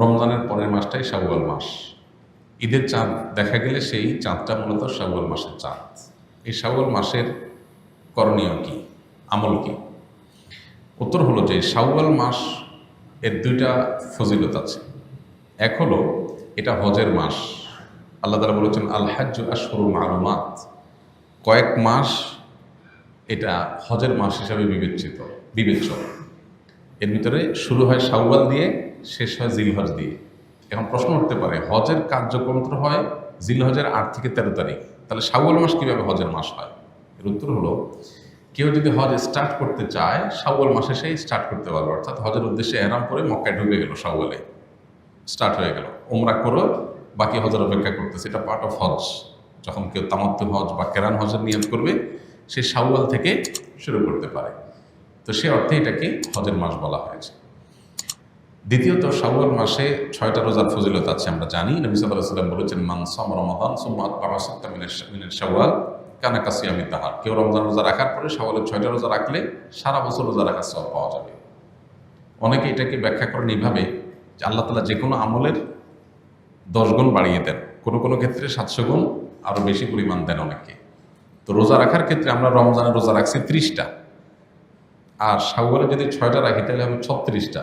রমজানের পরের মাসটাই শাওয়াল মাস। ঈদের চাঁদ দেখা গেলে সেই চাঁদটা মূলত শাওয়াল মাসের চাঁদ। এই শাওয়াল মাসের করণীয় কি? আমল কি? উত্তর হলো যে শাওয়াল মাস এর দুইটা ফজিলত আছে। এক হলো এটা হজের মাস। আল্লাহ তালা বলেছেন, আল হাজ্জ আশহরু মালুমাত। কয়েক মাস এটা হজের মাস হিসাবে বিবেচিত, বিবেচ্য। এর ভিতরে শুরু হয় শাওয়াল দিয়ে শেষ হয় জিলহজ দিয়ে। এখন প্রশ্ন উঠতে পারে, হজের কার্যক্রম তো হয় জিলহজের আট থেকে তেরো তারিখ। তাহলে শাওয়াল মাস কীভাবে হজের মাস হয়? এর উত্তর হলো, কেউ যদি হজ স্টার্ট করতে চায়, শাওয়াল মাসে সেই স্টার্ট করতে পারবে। অর্থাৎ হজের উদ্দেশ্যে এরাম করে মক্কায় ঢুকে গেল শাওয়ালে। স্টার্ট হয়ে গেল। ওমরা করো, বাকি হজের অপেক্ষা করতেছে। এটা পার্ট অফ হজ। যখন কেউ তামাত্ম হজ বা কেরান হজের নিয়ত করবে, সে শাওয়াল থেকে শুরু করতে পারে। তো সে অর্থে এটাকে হজের মাস বলা হয়েছে। দ্বিতীয়ত, শাওয়াল মাসে ছয়টা রোজার ফজিলত আছে, আমরা জানি। নবী সাল্লাম বলেছেন মানসম রমাদান সোম্মাত বাবাসত্তা মিনের মিনের শাওয়াল, কানা কাসিয়ামি তাহার। কেউ রমজান রোজা রাখার পরে শাওয়ালের ছয়টা রোজা রাখলে সারা বছর রোজা রাখার সব পাওয়া যাবে। অনেকে এটাকে ব্যাখ্যা করেন এইভাবে, যে আল্লাহ তালা যে কোনো আমলের দশ গুণ বাড়িয়ে দেন। কোনো কোনো ক্ষেত্রে সাতশো গুণ আরও বেশি পরিমাণ দেন অনেকে। তো রোজা রাখার ক্ষেত্রে আমরা রমজানের রোজা রাখছি ত্রিশটা। আর শাওয়ালে যদি ছয়টা রাখি, তাহলে হবে ছত্রিশটা।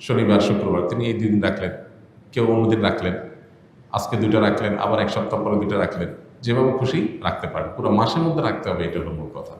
শনিবার, শুক্রবার, তিনি এই দুদিন রাখলেন। কেউ অন্যদিন রাখলেন। আজকে দুটো রাখলেন, আবার এক সপ্তাহ পরে দুটো রাখলেন। যেভাবে খুশি রাখতে পারেন। পুরো মাসের মধ্যে রাখতে হবে এটা হলো মূল কথা।